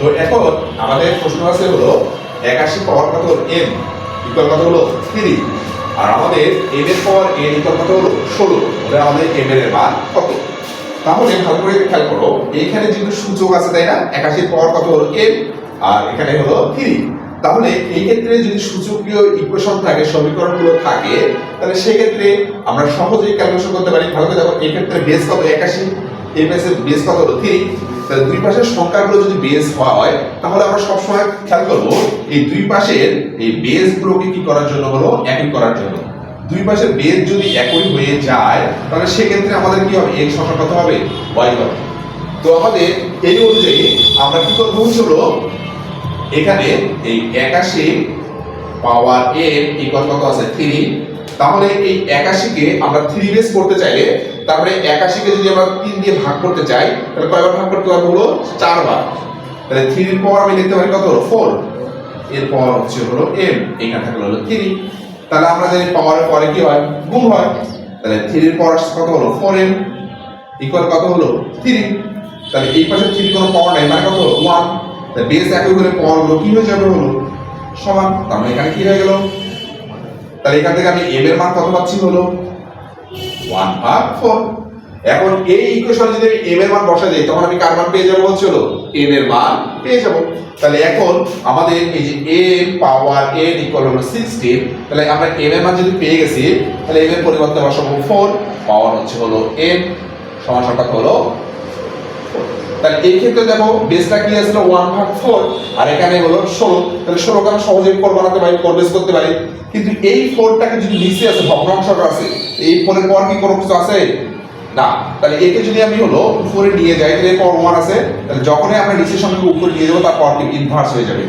তো এখন আমাদের প্রশ্ন আছে হলো, একাশি পাওয়ার কত এম ইকুয়াল কত হলো? থ্রি আর আমাদের এম এর পাওয়ার এন ইকুয়াল কত হলো? ষোলো। তাহলে আমাদের এম এর মান কত? তাহলে ভালো করে খেয়াল করো, এইখানে যেহেতু সূচক আছে, তাই না? একাশির পাওয়ার কত হলো? এম আর এখানে হলো থ্রি তাহলে এই ক্ষেত্রে যদি সূচকীয় ইকুয়েশন থাকে, সমীকরণগুলো থাকে, তাহলে সেক্ষেত্রে আমরা সহজেই ক্যালকুলেশন করতে পারি। ভালো করে দেখো, এই ক্ষেত্রে বেস কত? একাশি। এই বেসের বেস কত হলো? থ্রি তাহলে দুই পাশের সংখ্যাগুলো যদি বেস হয়, তাহলে আমরা সবসময় খেয়াল করব, এই দুই পাশের এই বেস গুলোকে কি করার জন্য হলো? একই করার জন্য। দুই পাশের বেস যদি একই হয়ে যায়, তাহলে সেক্ষেত্রে আমাদের কি হবে? এক্স সংখ্যা কত হবে? ওয়াই হবে। তো আমাদের এই অনুযায়ী আমরা কি করব? হলো, এখানে এই একাশি পাওয়ার এর ইকুয়াল কত আছে? থ্রি তাহলে এই একাশিকে আমরা থ্রি বেস করতে চাইলে, তারপরে একাশিকে যদি আমরা তিন দিয়ে ভাগ করতে চাই, তাহলে কয়বার ভাগ করতে পারব হলো চারবার। তাহলে থ্রির পর আমি লিখতে পারি কত হলো? ফোর এরপর হচ্ছে হলো এম এখানে থাকল হলো থ্রি তাহলে আমরা জানি পাওয়ারের পরে কি হয়? গুণ হয়। তাহলে থ্রির পর কত হলো? ফোর এম ইকুয়াল কত হলো? থ্রি তাহলে এই পাশে থ্রি কোনো পাওয়ার নাই মানে কত হলো? ওয়ান তাহলে বেস একই করে গুলো কি হয়ে যাবে হলো সমান। তার মানে এখানে কি হয়ে গেল? তাহলে এখান থেকে আমি এম এর মান কত পাচ্ছি হলো ওয়ান ভাগ ফোর এখন এই ইকুয়েশনে যদি আমি এম এর মান বসা দিই, তখন আমি কার মান পেয়ে যাব হচ্ছিল এম এর মান পেয়ে যাব। তাহলে এখন আমাদের এই যে এম পাওয়ার এন ইকুয়াল হলো তাহলে আমরা এম এর মান যদি পেয়ে গেছি, তাহলে এম এর পরিবর্তে বসাবো ফোর পাওয়ার হচ্ছে হলো এন সমান সংখ্যা হলো তাহলে এই ক্ষেত্রে দেখো বেসটা কি আসছিল ওয়ান ভাগ ফোর আর এখানে হলো ষোলো। তাহলে ষোলোকে আমি সহজে ফোর বানাতে পারি ফোর বেস করতে পারি। কিন্তু এই ফোরটাকে যদি নিচে আছে, ভগ্নাংশটা আছে, এই ফোরের পর কি কোনো কিছু আছে? না। তাহলে একে যদি আমি হলো উপরে নিয়ে যাই, তাহলে এরপর ওয়ান আছে। তাহলে যখনই আমরা নিচের সঙ্গে উপরে নিয়ে যাব তার পর কি ইনভার্স হয়ে যাবে।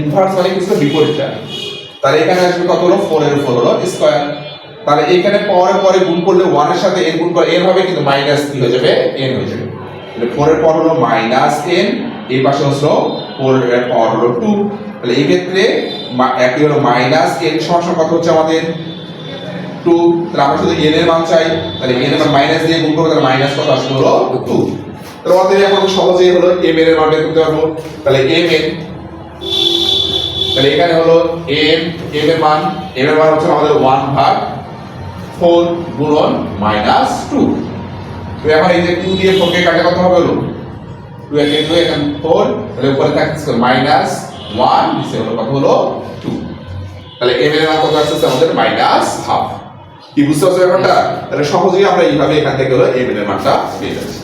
ইনভার্স মানে কিছু বিপরীতটা। তাহলে এখানে আসবে কত হলো? ফোর এর উপর হলো স্কোয়ার তাহলে এখানে পরে পরে গুণ করলে ওয়ানের সাথে এন গুণ করে এন হবে কিন্তু মাইনাস কি হয়ে যাবে এন হয়ে যাবে। তাহলে ফোর এর পর হলো মাইনাস এন এই পাশে হলো এর পর হলো টু তাহলে এই ক্ষেত্রে একই হলো মাইনাস এন সমান কত হচ্ছে আমাদের? টু তাহলে আমরা শুধু এন এর মান চাই। তাহলে এন এর মাইনাস দিয়ে গুণ করব, তাহলে মাইনাস কত আসবে হলো টু তাহলে আমাদের এখন সহজেই হলো এম এর মান বের করতে পারব। তাহলে এম এন তাহলে এখানে হলো এম এম এর মান এম এর মান হচ্ছে আমাদের ওয়ান ভাগ ফোর গুণন মাইনাস টু তো এখন এই যে টু দিয়ে ফোরকে কাটে কত হবে হলো? টু একে টু এখানে ফোর তাহলে উপরে থাকছে মাইনাস ওয়ান নিচে হলো কত হলো? টু তাহলে এম এর মান কত আসছে? আমাদের মাইনাস হাফ কি বুঝতে পারছ ব্যাপারটা? তাহলে সহজেই আমরা এইভাবে এখান থেকে হলো এম এর মানটা পেয়ে যাচ্ছি।